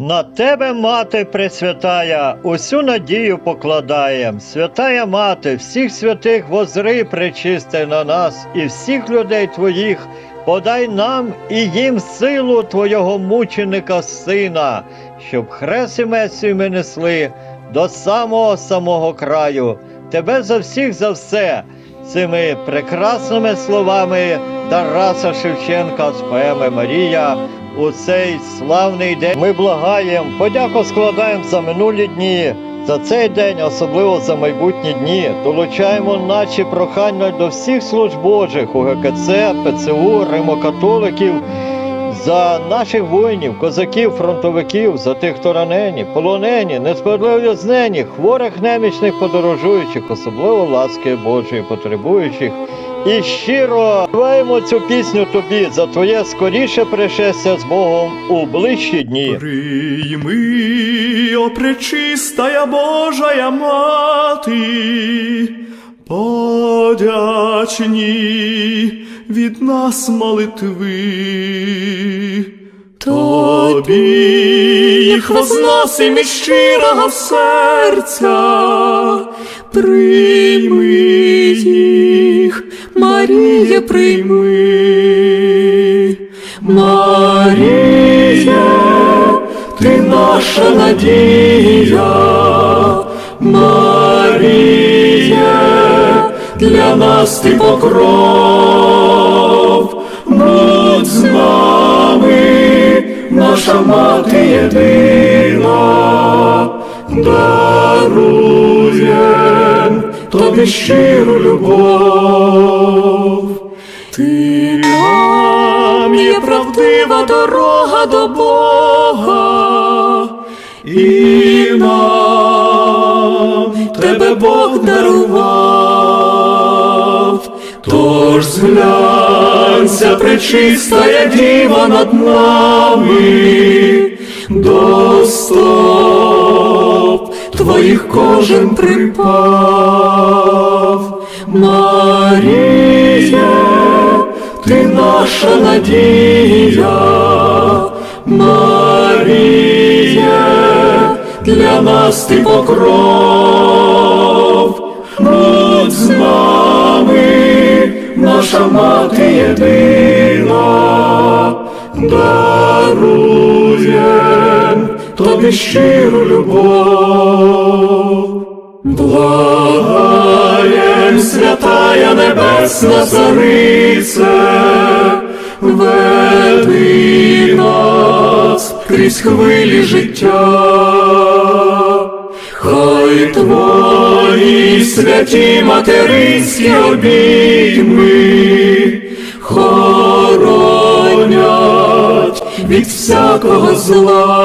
На тебе, мати Пресвятая, усю надію покладаєм. Святая мати, всіх святих возри причисти на нас і всіх людей твоїх, подай нам і їм силу Твого мученика сина, щоб хрест і месію ми несли до самого самого краю. Тебе за всіх за все. Цими прекрасними словами Тараса Шевченка з поеми Марія у цей славний день. Ми благаємо, подяку складаємо за минулі дні, за цей день, особливо за майбутні дні. Долучаємо наші прохання до всіх служб Божих у ГКЦ, ПЦУ, римокатоликів, за наших воїнів, козаків, фронтовиків, за тих, хто ранені, полонені, несправедливо в'язнені, хворих немічних подорожуючих, особливо ласки Божої потребуючих. І щиро співаємо цю пісню тобі за твоє скоріше пришестя з Богом у ближчі дні. Прийми, о пречистая Божая Мати, подячні від нас молитви. Тобі їх возносим із щирого серця, прийми їх, Марія, прийми. Марія, ти наша надія, Марія, для нас ти покров, будь з нами, наша мати єдина, даруєм тобі щиру любов. Ти нам є правдива дорога до Бога, і нам тебе Бог тож зглянься, пречистая діва над нами, до стоп твоїх кожен припав, Марія, ти наша надія, Марія, для нас ти покров, будь з наша мати єдина, даруєм тобі щиру любов. Благаєм, святая небесна царице, веди нас крізь хвилі життя, хай твої святі материнські обійми хоронять від всякого зла.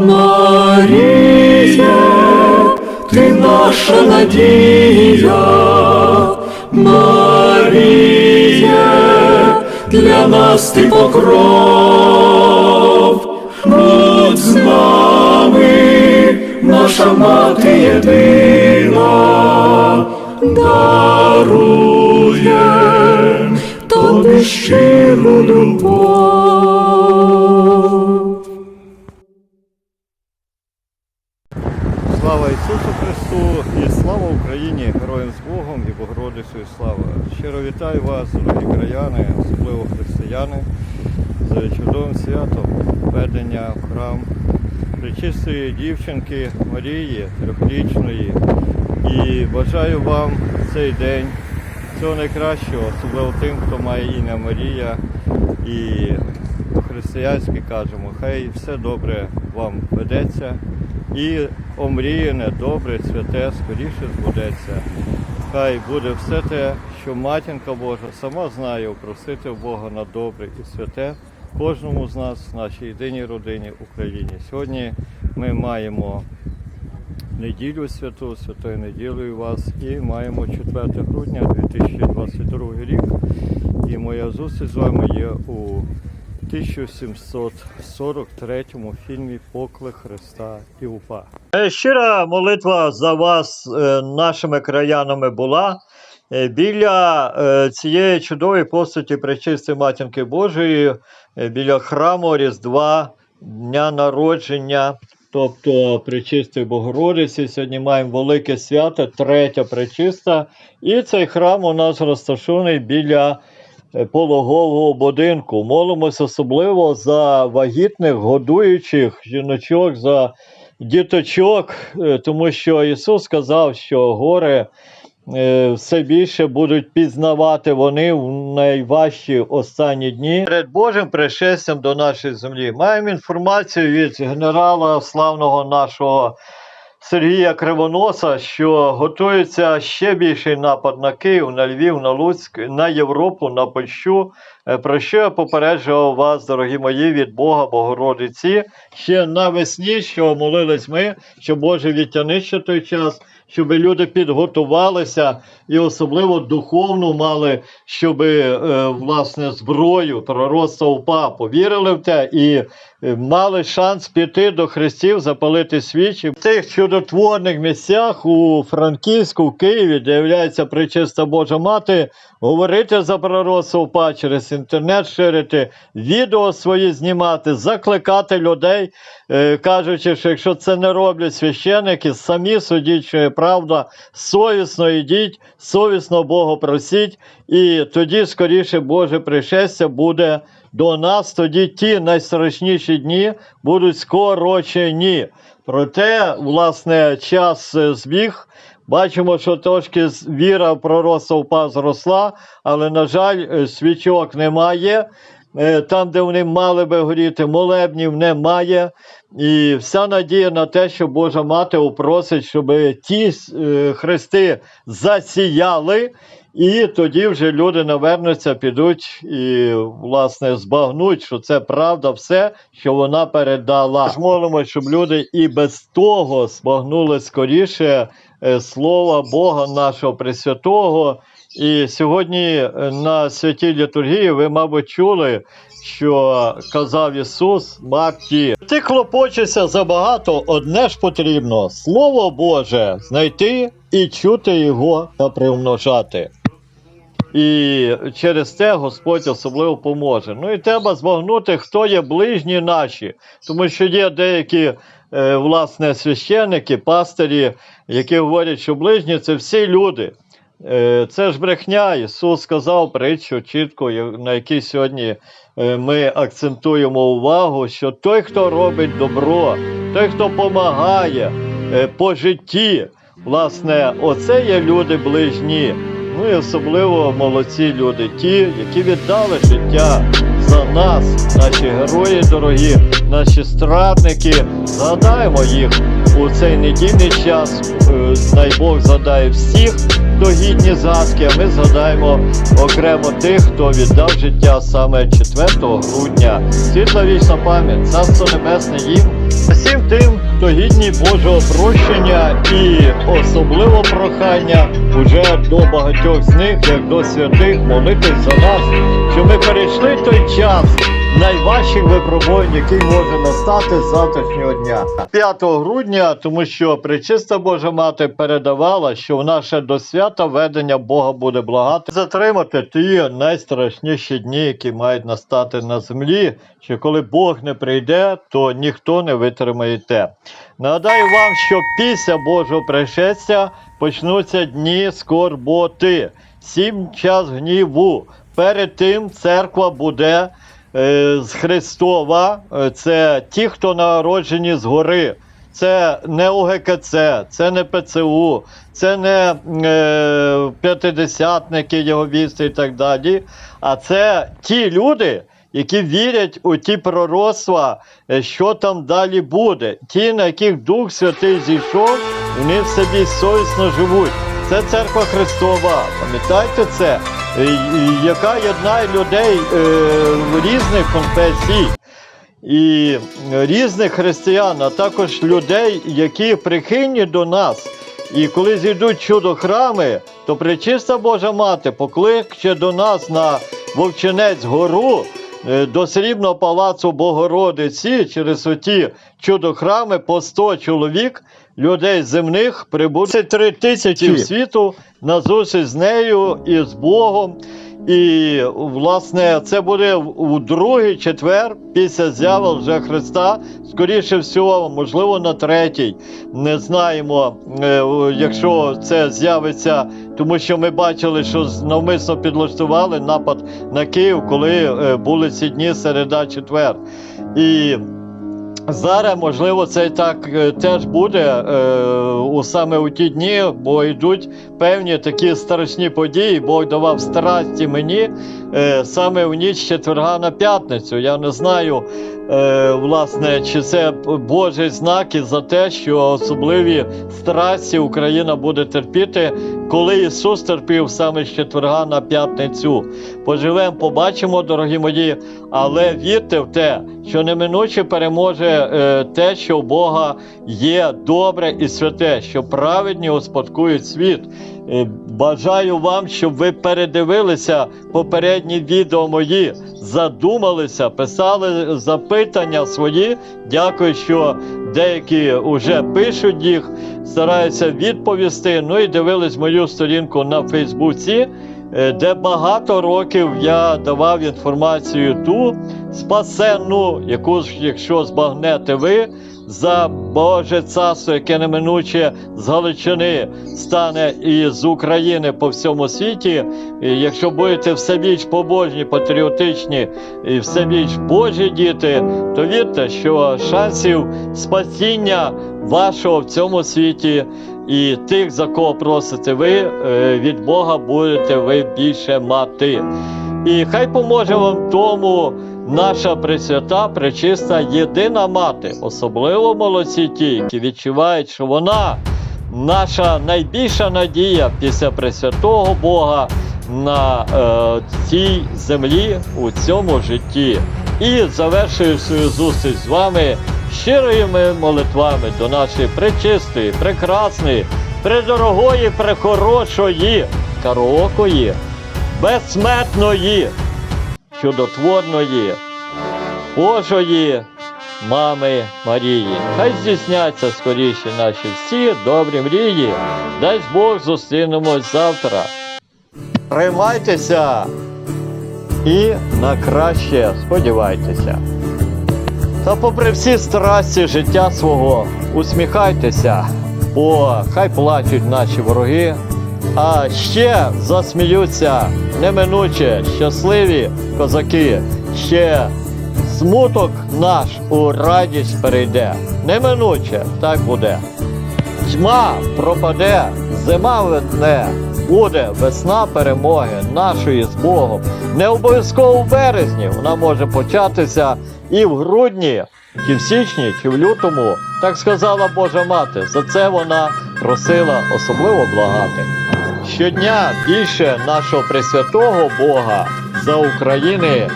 Марія, ти наша надія, Марія, для нас ти покров, будь з нами, наша мати єдина, даруєм тобі щиру любов. Слава Ісусу Христу і слава Україні! Героям з Богом і Богородицею слава! Щиро вітаю вас, дорогі краяни, особливо християни, з чудовим святом ведення в храм пречистої дівчинки Марії трьохрічної. І бажаю вам цей день всього найкращого, особливо тим, хто має ім'я Марія. І по-християнськи кажемо, хай все добре вам ведеться. І омріяне, добре, святе, скоріше збудеться. Хай буде все те, що матінка Божа сама знає просити Бога на добре і святе кожному з нас, нашій єдиній родині Україні. Сьогодні ми маємо неділю святу, святою неділею вас і маємо 4 грудня 2022 рік. І моя зустріч з вами є у 1743 фільмі Поклик Христа і УПА. Е, Щира молитва за вас е, нашими краянами була. Е, Біля е, цієї чудової постаті Пречистої Матінки Божої, е, біля храму Різдва дня народження, тобто Пречистої Богородиці. Сьогодні маємо велике свято, третя пречиста. І цей храм у нас розташований біля пологового будинку. Молимося особливо за вагітних, годуючих жіночок, за діточок, тому що Ісус сказав, що горе все більше будуть пізнавати вони в найважчі останні дні. Перед Божим пришестям до нашої землі маємо інформацію від генерала славного нашого Сергія Кривоноса, що готується ще більший напад на Київ, на Львів, на Луцьк, на Європу, на Польщу. Е, Про що я попереджував вас, дорогі мої, від Бога Богородиці, ще навесні, що молились ми, що Боже відтяни ще той час, щоб люди підготувалися і особливо духовну мали, щоб е, власне зброю пророцтва УПА повірили в те і е, мали шанс піти до хрестів, запалити свічі. В тих чудотворних місцях у Франківську, в Києві, де являється причиста Божа Мати, говорити за пророцтво УПА через інтернет, ширити, відео свої знімати, закликати людей, е, кажучи, що якщо це не роблять священики, самі судіть, що є правда, совісно йдіть, совісно Бога просіть, і тоді скоріше Боже пришестя буде до нас, тоді ті найстрашніші дні будуть скорочені. Проте, власне, час е, збіг. Бачимо, що трошки віра в пророцтво УПА зросла, але, на жаль, е, свічок немає. Е, Там, де вони мали би горіти, молебнів немає. І вся надія на те, що Божа мати упросить, щоб ті е, хрести засіяли, і тоді вже люди навернуться, підуть і, власне, збагнуть, що це правда все, що вона передала. Ж Молимося, щоб люди і без того збагнули скоріше слова Бога нашого Пресвятого. І сьогодні е, на святій літургії ви, мабуть, чули, що казав Ісус Марті. Ти клопочешся забагато, одне ж потрібно Слово Боже знайти і чути його та приумножати. І через те Господь особливо поможе. Ну і треба збагнути, хто є ближні наші, тому що є деякі е, власне священники, пастирі, які говорять, що ближні це всі люди. Е, Це ж брехня. Ісус сказав притчу чітко, на якій сьогодні е, ми акцентуємо увагу, що той, хто робить добро, той, хто допомагає по житті, власне, оце є люди ближні. Ну і особливо молодці люди, ті, які віддали життя за нас, наші герої дорогі, наші страдники. Згадаємо їх у цей недільний час. Е, Дай Бог згадає всіх, гідні згадки, а ми згадаємо окремо тих, хто віддав життя саме 4 грудня. Світла вічна пам'ять, царство небесне їм. Всім тим, хто гідні Божого прощення і особливо прохання уже до багатьох з них, як до святих, молитись за нас, що ми перейшли той час найважчих випробувань, який може настати з завтрашнього дня. 5 грудня, тому що Пречиста Божа Мати передавала, що вона ще до свята ведення Бога буде благати, затримати ті найстрашніші дні, які мають настати на землі, що коли Бог не прийде, то ніхто не витримає те. Нагадаю вам, що після Божого пришестя почнуться дні скорботи, сім час гніву. Перед тим церква буде з Христова, е, це ті, хто народжені згори. Це не УГКЦ, це не ПЦУ, це не е, п'ятидесятники, єговісти і так далі. А це ті люди, які вірять у ті пророцтва, е, що там далі буде. Ті, на яких Дух Святий зійшов, вони в собі совісно живуть. Це церква Христова. Пам'ятайте це, яка єднає людей е, різних конфесій і різних християн, а також людей, які прихильні до нас. І коли зійдуть чудо храми, то пречиста Божа Мати покличе до нас на Вовчинець гору е, до срібного палацу Богородиці через оті чудохрами по 100 чоловік людей земних прибуде три тисячі світу на зустріч з нею і з Богом. І власне це буде у другий четвер після зяви вже Христа. Скоріше всього, можливо, на третій. Не знаємо, е, якщо це з'явиться, тому що ми бачили, що навмисно підлаштували напад на Київ, коли е, були ці дні середа четвер. І Зараз, можливо, це так е, теж буде е, у саме у ті дні, бо йдуть певні такі страшні події. Бог давав страсті мені е, саме в ніч четверга на п'ятницю. Я не знаю, е, власне, чи це Божий знак і за те, що особливі страсті Україна буде терпіти, коли Ісус терпів саме з четверга на п'ятницю. Поживемо, побачимо, дорогі мої, але вірте в те, що неминуче переможе е, те, що у Бога є добре і святе, що праведні успадкують світ. Е, бажаю вам, щоб ви передивилися попередні відео мої, задумалися, писали запитання свої. Дякую, що деякі вже пишуть їх, стараються відповісти. Ну і дивились мою сторінку на Фейсбуці. е, Де багато років я давав інформацію ту спасенну, яку якщо збагнете ви, за Боже царство, яке неминуче з Галичини стане і з України по всьому світі. І якщо будете все більш побожні, патріотичні і все більш Божі діти, то вірте, що шансів спасіння вашого в цьому світі і тих, за кого просите ви, е, від Бога будете ви більше мати. І хай поможе вам тому наша пресвята, пречиста, єдина мати, особливо молодці ті, які відчувають, що вона наша найбільша надія після Пресвятого Бога на е, цій землі у цьому житті. І завершую свою зустріч з вами щирими молитвами до нашої пречистої, прекрасної, предорогої, прехорошої, караокої, безсмертної, чудотворної, Божої мами Марії. Хай здійсняться скоріше наші всі добрі мрії. Дай Бог зустрінемось завтра. Приймайтеся і на краще сподівайтеся. Та попри всі страсті життя свого, усміхайтеся, бо хай плачуть наші вороги, а ще засміються неминуче щасливі козаки, ще смуток наш у радість перейде. Неминуче так буде. Тьма пропаде, зима видне, буде весна перемоги нашої з Богом. Не обов'язково в березні, вона може початися і в грудні, чи в січні, чи в лютому. Так сказала Божа мати. За це вона просила особливо благати. Щодня більше нашого Пресвятого Бога за України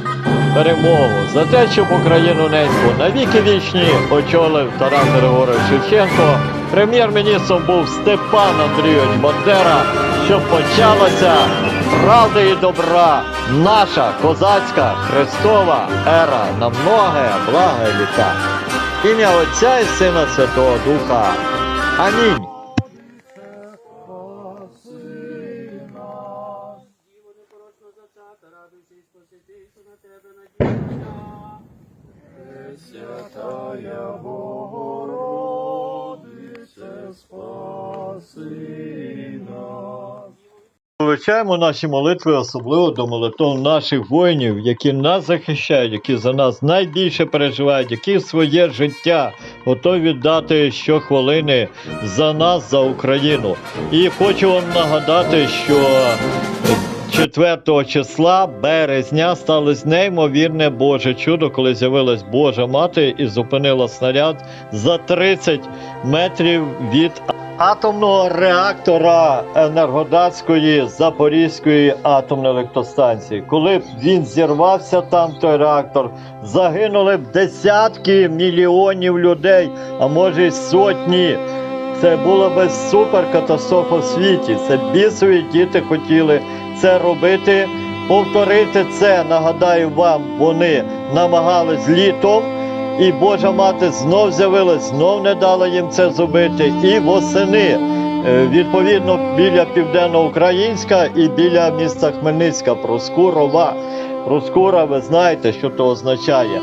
перемогу, за те, щоб Україну неньку навіки вічні очолив Тарас Григорович Шевченко. Прем'єр-міністром був Степан Андрійович Бандера, щоб почалася правда і добра, наша козацька хрестова ера на многе благе літа. Ім'я Отця і Сина Святого Духа. Амінь. Вивчаємо наші молитви, особливо до молитв наших воїнів, які нас захищають, які за нас найбільше переживають, які своє життя готові віддати щохвилини за нас, за Україну. І хочу вам нагадати, що 4 числа березня сталося неймовірне Боже чудо, коли з'явилась Божа мати і зупинила снаряд за 30 метрів від атомного реактора Енергодатської Запорізької атомної електростанції. Коли б він зірвався там, той реактор, загинули б десятки мільйонів людей, а може й сотні. Це була би суперкатастрофа в світі. Це бісові діти хотіли це робити. Повторити це, нагадаю вам, вони намагались літом. І Божа мати знов з'явилась, знов не дала їм це зробити. І восени, Е, Відповідно, біля Південноукраїнська і біля міста Хмельницька, Проскурова. Проскура, ви знаєте, що то означає.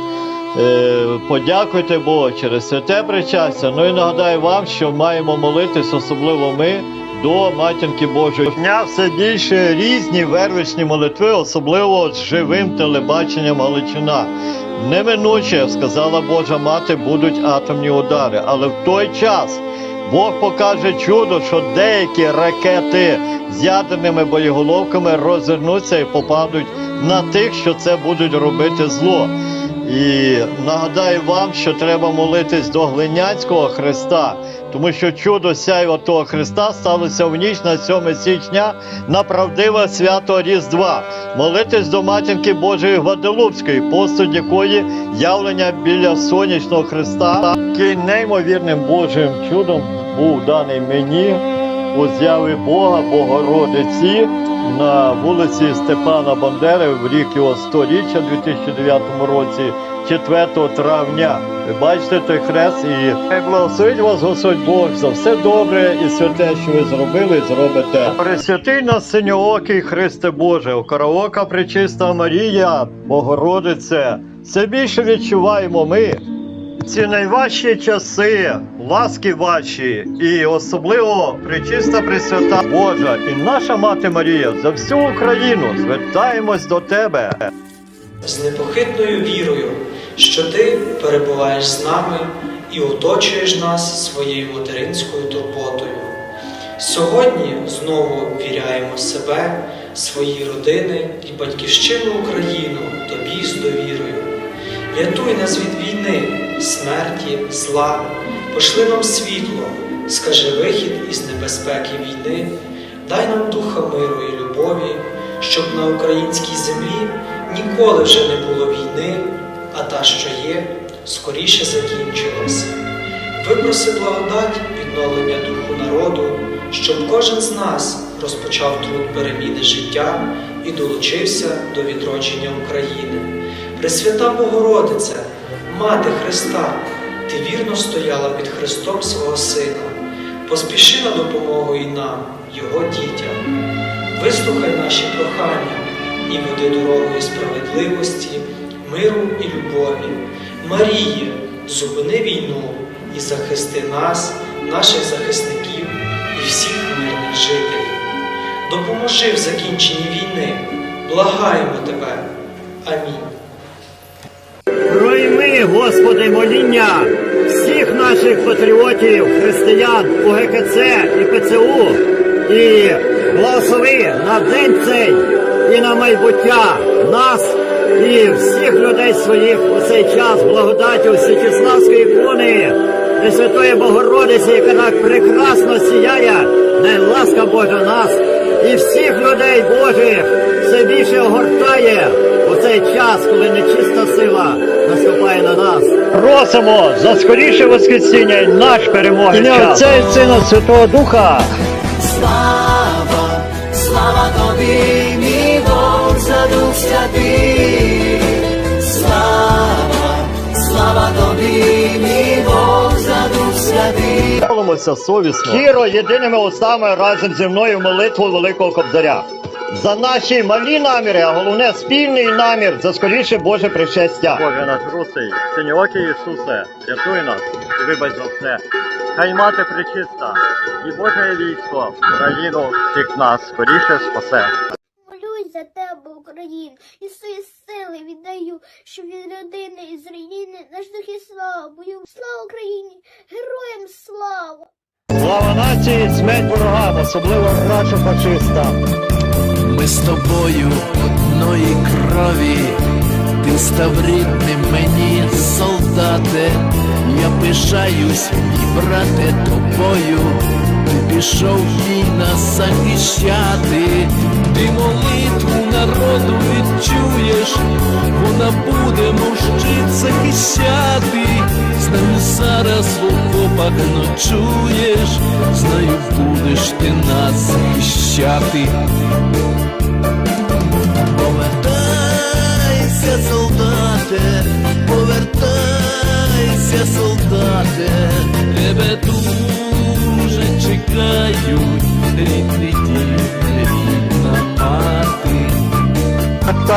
Е, Подякуйте Богу через святе причастя. Ну і нагадаю вам, що маємо молитись, особливо ми, до матінки Божої. Дня все більше різні вервичні молитви, особливо з живим телебаченням Галичина. Неминуче, сказала Божа мати, будуть атомні удари, але в той час. Бог покаже чудо, що деякі ракети з ядерними боєголовками розвернуться і попадуть на тих, що це будуть робити зло. І нагадаю вам, що треба молитись до Глинянського Христа, тому що чудо сяйва того Христа сталося в ніч на 7 січня на правдиве свято Різдва. Молитись до матінки Божої Гваделупської, постать якої явлення біля сонячного Христа, який неймовірним Божим чудом був даний мені у з'яви Бога Богородиці на вулиці Степана Бандери в рік його сторіччя у 2009 році, 4 травня. Ви бачите той хрест і благословить вас Господь Бог за все добре і святе, що ви зробили зробите. Пресвятий нас синьоокий Христе Боже, окараока пречиста Марія, Богородице, все більше відчуваємо ми. Ці найважчі часи, ласки ваші, і особливо причиста Пресвята Божа і наша мати Марія за всю Україну звертаємось до тебе. з непохитною вірою, що ти перебуваєш з нами і оточуєш нас своєю материнською турботою. Сьогодні знову віряємо себе, свої родини і батьківщину Україну тобі з довірою. Рятуй нас від війни, смерті, зла, пошли нам світло, скажи вихід із небезпеки війни, дай нам духа миру і любові, щоб на українській землі ніколи вже не було війни, а та, що є, скоріше закінчилась. Випроси благодать відновлення духу народу, щоб кожен з нас розпочав труд переміни життя і долучився до відродження України. Пресвята Богородице, Мати Христа, ти вірно стояла під Христом свого Сина. Поспіши на допомогу і нам, Його дітям. Вислухай наші прохання і веди дорогою справедливості, миру і любові. Марії, зупини війну і захисти нас, наших захисників і всіх мирних жителів. Допоможи в закінченні війни. Благаємо тебе. Амінь. Пройми, Господи, моління всіх наших патріотів, християн, УГКЦ і ПЦУ, і благослови на день цей і на майбуття нас і всіх людей своїх у цей час благодаті Всечиславської ікони Пресвятої Богородиці, яка так прекрасно сіяє, дай ласка Божа нас і всіх людей Божих все більше огортає цей час, коли нечиста сила наступає на нас. Просимо за скоріше воскресіння і наш перемоги. Ім'я Отця і Сина Святого Духа. Слава, слава тобі, мій Бог, за дух святий. Слава, слава тобі, мій Бог, за дух святий. Молимося совісно. Щиро єдиними устами разом зі мною молитву Великого Кобзаря. За наші малі наміри, а головне спільний намір за скоріше Боже пришестя. Боже наш русий, синьоокий Ісусе, рятуй нас і вибач за все. Хай мати причиста і Боже військо, країну всіх нас скоріше спасе. Молюсь за тебе, Україну, і свої сили віддаю, щоб від людини і з руїни наш дух і славу бою. Слава Україні! Героям слава! Слава нації, смерть ворогам, особливо рачу фашистам. Ми з тобою одної крові, ти став рідним мені, солдате, я пишаюсь, і брате, тобою, ти пішов війна захищати, ти молитву народу відчуєш, вона буде мовчить захищати, нами зараз в окопах ночуєш, знаю, будеш ти нас захищати.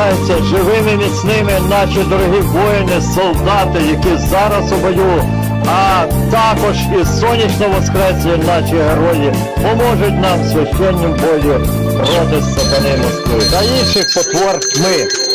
Повертаються живими, міцними наші дорогі воїни, солдати, які зараз у бою, а також і сонячно воскреслі наші герої поможуть нам священним бою проти сатани Москви та інших потвор тьми.